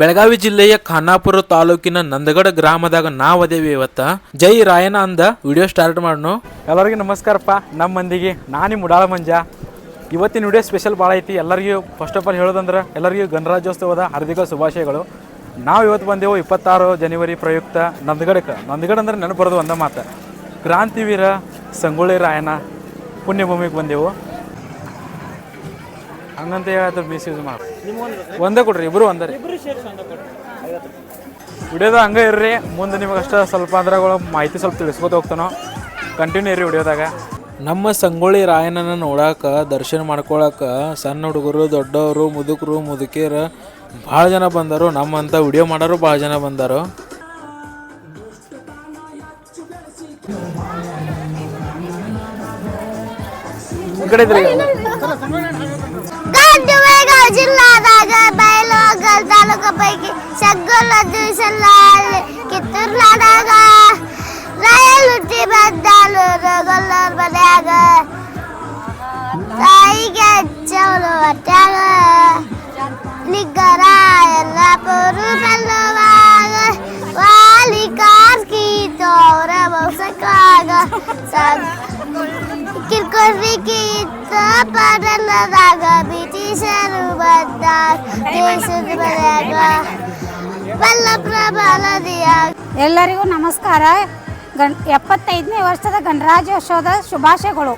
ಬೆಳಗಾವಿ ಜಿಲ್ಲೆಯ ಖಾನಾಪುರ ತಾಲೂಕಿನ ನಂದಗಡ ಗ್ರಾಮದಾಗ ನಾವು ಅದೇವಿ ಇವತ್ತ. ಜೈ ರಾಯನ ಅಂದ ವಿಡಿಯೋ ಸ್ಟಾರ್ಟ್ ಮಾಡೋಣ. ಎಲ್ಲರಿಗೂ ನಮಸ್ಕಾರಪ್ಪ. ನಮ್ಮ ಮಂದಿಗೆ ನಾನು ಮುಡಾಳ ಮಂಜ. ಇವತ್ತಿನ ವಿಡಿಯೋ ಸ್ಪೆಷಲ್ ಭಾಳ ಐತಿ. ಎಲ್ಲರಿಗೂ ಫಸ್ಟ್ ಆಫ್ ಆಲ್ ಹೇಳೋದಂದ್ರೆ ಎಲ್ಲರಿಗೂ ಗಣರಾಜ್ಯೋತ್ಸವದ ಹಾರ್ದಿಕ ಶುಭಾಶಯಗಳು. ನಾವು ಇವತ್ತು ಬಂದೆವು ಇಪ್ಪತ್ತಾರು ಜನವರಿ ಪ್ರಯುಕ್ತ ನಂದಗಡಕ್ಕೆ ನಂದಗಡ ಅಂದ್ರೆ ನೆನಪು ಬರೋದು ಒಂದ ಮಾತು. ಕ್ರಾಂತಿವೀರ ಸಂಗೊಳ್ಳಿ ರಾಯನ ಪುಣ್ಯಭೂಮಿಗೆ ಬಂದೆವು. ಹಂಗಂತ ಹೇಳಿ ಮಿಸ್ಯೂಸ್ ಮಾಡಿ. ಒಂದೇ ಕೊಡ್ರಿ ಇಬ್ರು ಒಂದೇ ರೀ. ವಿಡಿಯೋದ ಹಂಗೆ ಇರ್ರಿ ಮುಂದೆ ನಿಮಗೆ ಅಷ್ಟ ಸ್ವಲ್ಪ ಅದ್ರಾಗ ಮಾಹಿತಿ ಸ್ವಲ್ಪ ತಿಳಿಸ್ಕೊತ ಹೋಗ್ತಾನೋ. ಕಂಟಿನ್ಯೂ ಇರ್ರಿ ವಿಡಿಯೋದಾಗ. ನಮ್ಮ ಸಂಗೊಳ್ಳಿ ರಾಯನನ್ನ ನೋಡಾಕ ದರ್ಶನ ಮಾಡ್ಕೊಳಕ ಸಣ್ಣ ಹುಡುಗರು ದೊಡ್ಡವರು ಮುದುಕರು ಮುದುಕಿಯರು ಭಾಳ ಜನ ಬಂದರು. ನಮ್ಮಂತ ವಿಡಿಯೋ ಮಾಡೋರು ಭಾಳ ಜನ ಬಂದರು. ಈ ಕಡೆ జిల్లాదాగా బయలుగల్ తాలూకా పైకి సగ్గుల దూసల్లా కిత్తూర్లాదాగా రాయలు బద్దాలు రొగల్ల పడాగా తాయిగా చెవులు పట్టాగా నిగ్గరాయల్ల పొరు పల్లవాగా వాలి కార్కి తోర బహుశకాగా సగ్గుల ಇತ್ತ ಪಡಲದಾಗ ಬ್ರಿಟಿಷರು ಬಂದ ದೇಶದ ಮನ್ಯಾಗ ಎಲ್ಲರಿಗೂ ನಮಸ್ಕಾರ. ಗಣ್ ಎಪ್ಪತ್ತೈದನೇ ವರ್ಷದ ಗಣರಾಜ್ಯೋತ್ಸವದ ಶುಭಾಶಯಗಳು.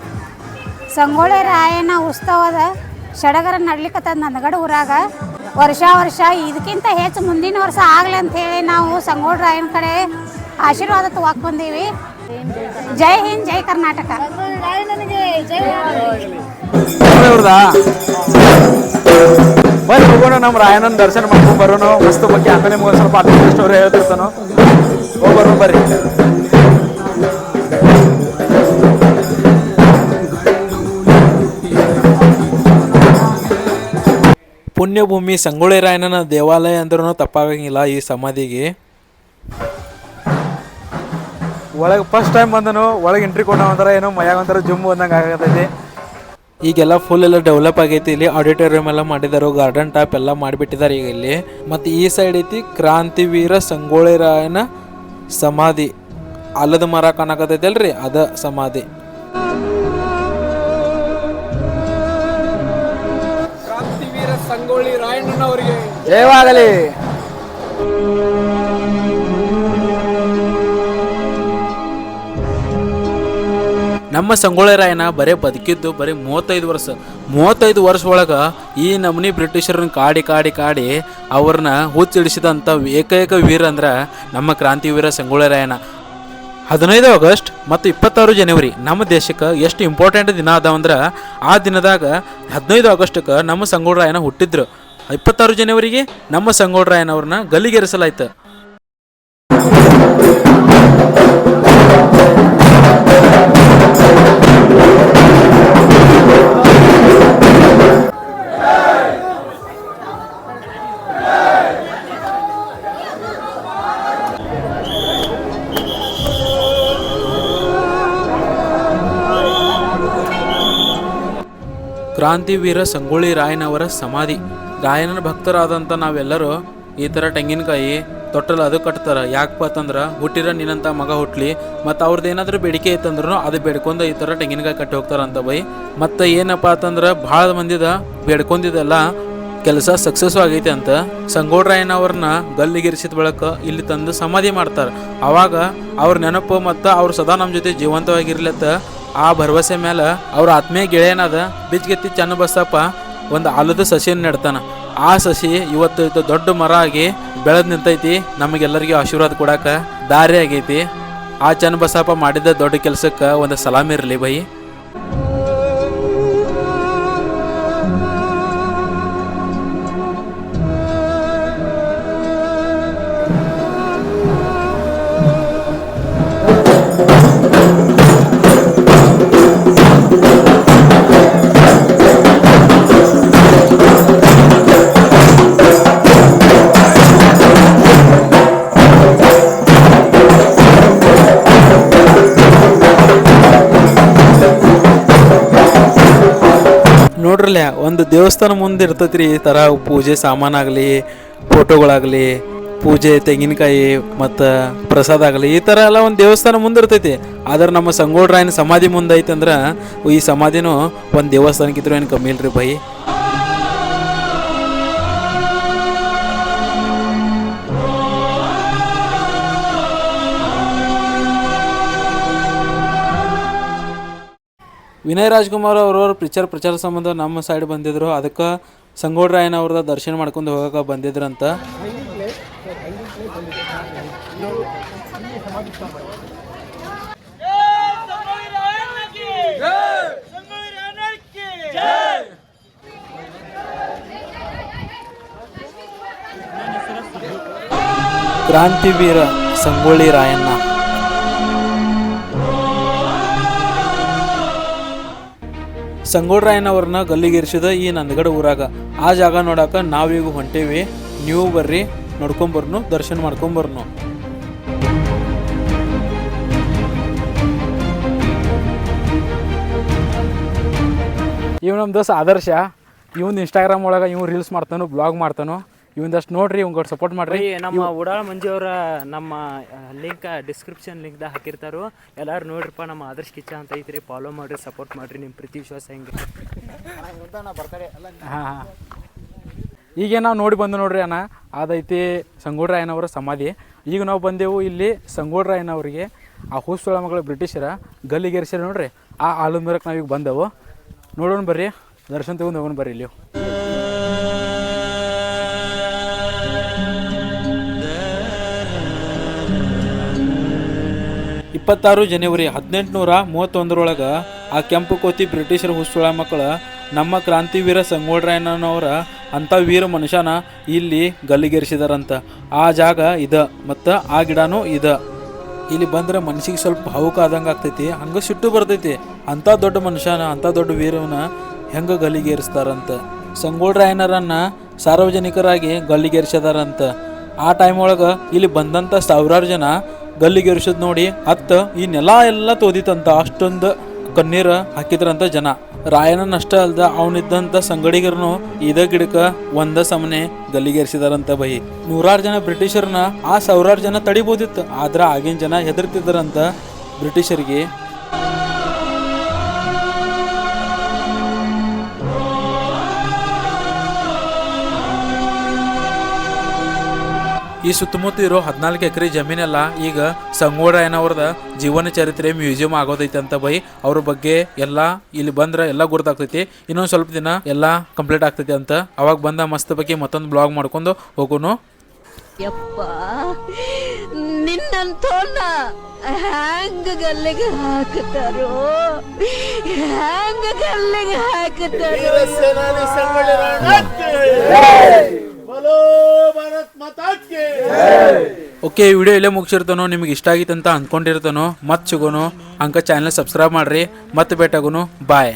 ಸಂಗೊಳ್ಳಿ ರಾಯನ ಉತ್ಸವದ ಸಡಗರ ನಡ್ಲಿಕ್ಕತ್ತದ ನಂದಗಡ ಊರಾಗ ವರ್ಷ ವರ್ಷ ಇದಕ್ಕಿಂತ ಹೆಚ್ಚು ಮುಂದಿನ ವರ್ಷ ಆಗಲಿ ಅಂತ ಹೇಳಿ ನಾವು ಸಂಗೊಳ್ಳಿ ರಾಯನ ಕಡೆ ಆಶೀರ್ವಾದ ತಗೋಕ್ ಬಂದೀವಿ ಜೈ ಹಿಂದ್ ಜೈ ಕರ್ನಾಟಕ. ಇವ್ರದಾ ಹೋಗೋಣ ನಮ್ಮ ರಾಯಣ್ಣನ ದರ್ಶನ ಮಾಡ್ಕೊಂಡು ಬರೋಣ. ವಸ್ತು ಬಗ್ಗೆ ಆಮೇಲೆ ನಿಮ್ಗೆ ಒಂದ್ ಸ್ವಲ್ಪ ಅದೇ ಸ್ಟೋರಿ ಹೇಳ್ತಿರ್ತಾನು. ಹೋಗಿ ಬರೋಣ ಬರ್ರಿ. ಪುಣ್ಯಭೂಮಿ ಸಂಗೊಳ್ಳಿ ರಾಯಣ್ಣನ ದೇವಾಲಯ ಅಂದ್ರೂ ತಪ್ಪಾಗಂಗಿಲ್ಲ ಈ ಸಮಾಧಿಗೆ. ಒಳಗೆ ಫಸ್ಟ್ ಟೈಮ್ ಬಂದನು ಒಳಗೆ ಎಂಟ್ರಿ ಕೊಟ್ಟ ಒಂಥರ ಏನೋ ಮಯಾಗ ಒಂಥರ ಜುಮ್ ಬಂದಂಗೆ ಆಗತೈತಿ ಈಗೆಲ್ಲ ಫುಲ್ ಎಲ್ಲ ಡೆವಲಪ್ ಆಗೈತಿ ಇಲ್ಲಿ ಆಡಿಟೋರಿಯಂ ಎಲ್ಲ ಮಾಡಿದಾರು ಗಾರ್ಡನ್ ಟಾಪ್ ಎಲ್ಲ ಮಾಡಿಬಿಟ್ಟಿದ್ದಾರೆ ಈಗ ಇಲ್ಲಿ. ಮತ್ತು ಈ ಸೈಡ್ ಐತಿ ಕ್ರಾಂತಿವೀರ ಸಂಗೋಳಿರಾಯನ ರಾಯನ ಸಮಾಧಿ. ಅಲ್ಲದ ಮರ ಕಾಣಕತೈತಿ ಅಲ್ರಿ ಅದ ಸಮಾಧಿ. ಜಯವಾಗಲಿ. ನಮ್ಮ ಸಂಗೊಳ್ಳಿ ರಾಯನ ಬರೀ ಬದುಕಿದ್ದು ಬರೀ ಮೂವತ್ತೈದು ವರ್ಷ. ಮೂವತ್ತೈದು ವರ್ಷ ಒಳಗೆ ಈ ನಮೂನಿ ಬ್ರಿಟಿಷರನ್ನ ಕಾಡಿ ಕಾಡಿ ಕಾಡಿ ಅವ್ರನ್ನ ಹುಚ್ಚಿಡಿಸಿದಂಥ ಏಕೈಕ ವೀರ ಅಂದ್ರೆ ನಮ್ಮ ಕ್ರಾಂತಿವೀರ ಸಂಗೊಳ್ಳಿ ರಾಯನ ಹದಿನೈದು ಆಗಸ್ಟ್ ಮತ್ತು ಇಪ್ಪತ್ತಾರು ಜನವರಿ ನಮ್ಮ ದೇಶಕ್ಕೆ ಎಷ್ಟು ಇಂಪಾರ್ಟೆಂಟ್ ದಿನ ಅದಾವಂದ್ರೆ ಆ ದಿನದಾಗ ಹದಿನೈದು ಆಗಸ್ಟ್ಗೆ ನಮ್ಮ ಸಂಗೊಳ್ಳಿ ರಾಯನ ಹುಟ್ಟಿದ್ರು. ಇಪ್ಪತ್ತಾರು ಜನವರಿಗೆ ನಮ್ಮ ಸಂಗೊಳ್ಳಿ ರಾಯನವ್ರನ್ನ ಗಲ್ಲಿಗೇರಿಸಲಾಯ್ತು. ಕ್ರಾಂತಿವೀರ ಸಂಗೊಳ್ಳಿ ರಾಯನವರ ಸಮಾಧಿ. ರಾಯನ ಭಕ್ತರಾದಂಥ ನಾವೆಲ್ಲರೂ ಈ ಥರ ತೆಂಗಿನಕಾಯಿ ತೊಟ್ಟಲು ಅದು ಕಟ್ತಾರೆ. ಯಾಕಪ್ಪ ಅಂತಂದ್ರೆ ಹುಟ್ಟಿರ ನಿನ್ನಂಥ ಮಗ ಹುಟ್ಟಲಿ ಮತ್ತು ಅವ್ರದ್ದು ಏನಾದರೂ ಬೇಡಿಕೆ ಇತ್ತಂದ್ರೂ ಅದು ಬೇಡ್ಕೊಂಡು ಈ ಥರ ತೆಂಗಿನಕಾಯಿ ಕಟ್ಟಿ ಹೋಗ್ತಾರಂತ ಬೈ. ಮತ್ತು ಏನಪ್ಪ ಅಂತಂದ್ರೆ ಭಾಳ ಮಂದಿದ ಬೇಡ್ಕೊಂಡಿದ್ದೆಲ್ಲ ಕೆಲಸ ಸಕ್ಸಸ್ ಆಗೈತೆ ಅಂತ ಸಂಗೋಡ್ರಾಯನವ್ರನ್ನ ಗಲ್ಲಿಗಿರಿಸಿದ ಬಳಕ ಇಲ್ಲಿ ತಂದು ಸಮಾಧಿ ಮಾಡ್ತಾರೆ. ಆವಾಗ ಅವ್ರ ನೆನಪು ಮತ್ತು ಅವ್ರು ಸದಾ ನಮ್ಮ ಜೊತೆ ಜೀವಂತವಾಗಿರ್ಲತ್ತ ಆ ಭರವಸೆ ಮೇಲೆ ಅವ್ರ ಆತ್ಮೀಯ ಗೆಳೆಯನಾದ ಬಿಜ್ಗೆತ್ತಿ ಚನ್ನಬಸಪ್ಪ ಒಂದು ಆಲದ ಸಸಿಯನ್ನು ನೆಡ್ತಾನ. ಆ ಸಸಿ ಇವತ್ತು ದೊಡ್ಡ ಮರ ಆಗಿ ಬೆಳೆದ್ ನಿಂತೈತಿ. ನಮಗೆಲ್ಲರಿಗೂ ಆಶೀರ್ವಾದ ಕೊಡಾಕ ದಾರಿ ಆಗೈತಿ. ಆ ಚನ್ನಬಸಪ್ಪ ಮಾಡಿದ ದೊಡ್ಡ ಕೆಲಸಕ್ಕೆ ಒಂದು ಸಲಾಮ್ ಇರಲಿ ಬೈ. ನೋಡ್ರಲ್ಲ, ಒಂದು ದೇವಸ್ಥಾನ ಮುಂದೆ ಇರ್ತೈತ್ರಿ ಈ ಥರ ಪೂಜೆ ಸಾಮಾನಾಗಲಿ ಫೋಟೋಗಳಾಗಲಿ, ಪೂಜೆ ತೆಂಗಿನಕಾಯಿ ಮತ್ತು ಪ್ರಸಾದ ಆಗಲಿ, ಈ ಥರ ಎಲ್ಲ ಒಂದು ದೇವಸ್ಥಾನ ಮುಂದೆ ಇರ್ತೈತಿ. ಆದ್ರೆ ನಮ್ಮ ಸಂಗೋಳ್ರಾಯನ ಸಮಾಧಿ ಮುಂದೆ ಐತಂದ್ರೆ, ಈ ಸಮಾಧಿನೂ ಒಂದು ದೇವಸ್ಥಾನಕ್ಕಿದ್ರು ಏನು ಕಮ್ಮಿ ಇಲ್ರಿ ಬೈ ವಿನಯ್ ರಾಜ್ಕುಮಾರ್ ಅವ್ರವ್ರ ಪಿಕ್ಚರ್ ಪ್ರಚಾರ ಸಂಬಂಧ ನಮ್ಮ ಸೈಡ್ ಬಂದಿದ್ರು. ಅದಕ್ಕೆ ಸಂಗೋಡ್ರಾಯನ ಅವ್ರದ ದರ್ಶನ ಮಾಡ್ಕೊಂಡು ಹೋಗಕ್ಕೆ ಬಂದಿದ್ರಂತ. ಕ್ರಾಂತಿವೀರ ಸಂಗೊಳ್ಳಿ ರಾಯಣ್ಣ. ಸಂಗೋಡ್ರಾಯನವ್ರನ್ನ ಗಲ್ಲಿಗೇರಿಸಿದ ಈ ನಂದಗಡ ಊರಾಗ. ಆ ಜಾಗ ನೋಡಾಕ ನಾವೀಗ ಹೊಂಟೇವಿ. ನೀವು ಬರ್ರಿ, ನೋಡ್ಕೊಂಬರ್ನು, ದರ್ಶನ ಮಾಡ್ಕೊಂಬರ್ನು. ಇವ್ ನಮ್ಮ ದೋಸ್ತ ಆದರ್ಶ. ಇವಂದು ಇನ್ಸ್ಟಾಗ್ರಾಮ್ ಒಳಗೆ ಇವ್ ರೀಲ್ಸ್ ಮಾಡ್ತಾನು ಬ್ಲಾಗ್ ಮಾಡ್ತಾನು. ಇವಂದಷ್ಟು ನೋಡ್ರಿ ಉಂಗೋರ್ ಸಪೋರ್ಟ್ ಮಾಡ್ರಿ. ನಮ್ಮ ಉಡಾಳ ಮಂಜು ಅವರ ನಮ್ಮ ಲಿಂಕ್ ಡಿಸ್ಕ್ರಿಪ್ಷನ್ ಲಿಂಕ್ದಾಗ ಹಾಕಿರ್ತಾರೋ. ಎಲ್ಲಾರು ನೋಡ್ರಿಪ್ಪ ನಮ್ಮ ಆದರ್ಶ್ ಕಿಚ್ಚ ಅಂತ ಐತ್ರಿ. ಫಾಲೋ ಮಾಡ್ರಿ ಸಪೋರ್ಟ್ ಮಾಡ್ರಿ ನಿಮ್ಮ ಪ್ರೀತಿ ವಿಶ್ವಾಸ ಹೆಂಗೆ? ಹಾಂ ಹಾಂ. ಈಗ ನಾವು ನೋಡಿ ಬಂದು ನೋಡ್ರಿ ಅಣ್ಣ. ಅದೈತಿ ಸಂಗೋಡ್ರಾಯನವರ ಸಮಾಧಿ. ಈಗ ನಾವು ಬಂದೆವು ಇಲ್ಲಿ ಸಂಗೋಡ್ರಾಯನವರಿಗೆ ಆ ಮಗಳು ಬ್ರಿಟಿಷರ ಗಲ್ಲಿಗೇರಿಸ್ಯಾರ ನೋಡ್ರಿ. ಆ ಆಲಂಬರಕ್ಕೆ ನಾವೀಗ ಬಂದೆವು. ನೋಡೋಣ ಬರ್ರಿ ದರ್ಶನ ತಗೊಂಡು ಹೋಗೋಣ ಬರ್ರಿ ಇಲ್ಲಿ. ಇಪ್ಪತ್ತಾರು ಜನವರಿ ಹದಿನೆಂಟುನೂರ ಮೂವತ್ತೊಂದರೊಳಗೆ ಆ ಕೆಂಪು ಕೋತಿ ಬ್ರಿಟಿಷರ ಹುಸುಳ ಮಕ್ಕಳ ನಮ್ಮ ಕ್ರಾಂತಿವೀರ ಸಂಗೋಳ್ರಾಯಣ್ಣನವರ ಅಂಥ ವೀರ ಮನುಷ್ಯನ ಇಲ್ಲಿ ಗಲ್ಲಿಗೇರಿಸಿದಾರಂತ. ಆ ಜಾಗ ಇದ ಮತ್ತು ಆ ಗಿಡನೂ ಇದ. ಇಲ್ಲಿ ಬಂದ್ರೆ ಮನಸ್ಸಿಗೆ ಸ್ವಲ್ಪ ಭಾವುಕ ಆದಂಗೆ ಆಗ್ತೈತಿ. ಹಂಗೆ ಸಿಟ್ಟು ಬರ್ತೈತಿ. ಅಂಥ ದೊಡ್ಡ ಮನುಷ್ಯನ ಅಂಥ ದೊಡ್ಡ ವೀರವನ್ನ ಹೆಂಗೆ ಗಲ್ಲಿಗೇರಿಸ್ತಾರಂತ. ಸಂಗೋಡ್ರಾಯಣ್ಣರನ್ನ ಸಾರ್ವಜನಿಕರಾಗಿ ಗಲ್ಲಿಗೇರಿಸಿದಾರಂತ. ಆ ಟೈಮ್ ಒಳಗೆ ಇಲ್ಲಿ ಬಂದಂಥ ಸಾವಿರಾರು ಜನ ಗಲ್ಲಿಗೇರಿಸೋದು ನೋಡಿ ಅತ್ತ ಈ ನೆಲ ಎಲ್ಲ ತೋದಿತಂತ, ಅಷ್ಟೊಂದು ಕಣ್ಣೀರು ಹಾಕಿದ್ರಂತ ಜನ. ರಾಯಣ್ಣನಷ್ಟ ಅಲ್ದ ಅವನಿದ್ದಂತ ಸಂಗಡಿಗರನು ಇದ ಗಿಡಕ ಒಂದ ಸಮನೆ ಗಲ್ಲಿಗೇರಿಸಿದಾರಂತ ಬೈ ನೂರಾರು ಜನ ಬ್ರಿಟಿಷರ್ನ ಆ ಸಾವಿರಾರು ಜನ ತಡಿಬೋದಿತ್ತು, ಆದ್ರ ಆಗಿನ ಜನ ಹೆದರ್ತಿದ್ರಂತ ಬ್ರಿಟಿಷರಿಗೆ ಈ ಸುತ್ತಮುತ್ತ ಇರೋ ಹದಿನಾಲ್ಕು ಎಕರೆ ಜಮೀನೆಲ್ಲ ಈಗ ಸಂಗೋಡಯ್ಯನವ್ರದ ಜೀವನ ಚರಿತ್ರೆ ಮ್ಯೂಸಿಯಂ ಆಗೋದೈತೆ ಅಂತ ಬೈ ಅವ್ರ ಬಗ್ಗೆ ಎಲ್ಲ ಇಲ್ಲಿ ಬಂದ್ರೆ ಎಲ್ಲ ಗುರುತಾಗ್ತೈತಿ. ಇನ್ನೊಂದು ಸ್ವಲ್ಪ ದಿನ ಎಲ್ಲ ಕಂಪ್ಲೀಟ್ ಆಗ್ತೈತಿ ಅಂತ ಅವಾಗ ಬಂದ ಮಸ್ತ್ ಬಗ್ಗೆ ಮತ್ತೊಂದು ಬ್ಲಾಗ್ ಮಾಡ್ಕೊಂಡು ಹೋಗೋನು. ಯಪ್ಪ ನಿನ್ನಂತೋನ್ನ ಹ್ಯಾಂಗ ಗಲ್ಲಿಗೆ ಹಾಕುತ್ತಾರೋ? ಹ್ಯಾಂಗ ಗಲ್ಲಿಗೆ ಹಾಕುತ್ತಾರೋ? ಓಕೆ ವಿಡಿಯೋ ಇಲ್ಲೇ ಮುಗಿಸಿರ್ತಾನೋ, ನಿಮ್ಗೆ ಇಷ್ಟ ಆಗಿತ್ತು ಅಂತ ಅಂದ್ಕೊಂಡಿರ್ತಾನೋ ಮತ್ತೆ ಸಿಗೋನು, ಅಂಕ ಚಾನಲ್ ಸಬ್ಸ್ಕ್ರೈಬ್ ಮಾಡ್ರಿ ಮತ್ತೆ ಭೇಟಾಗೋನು ಬಾಯ್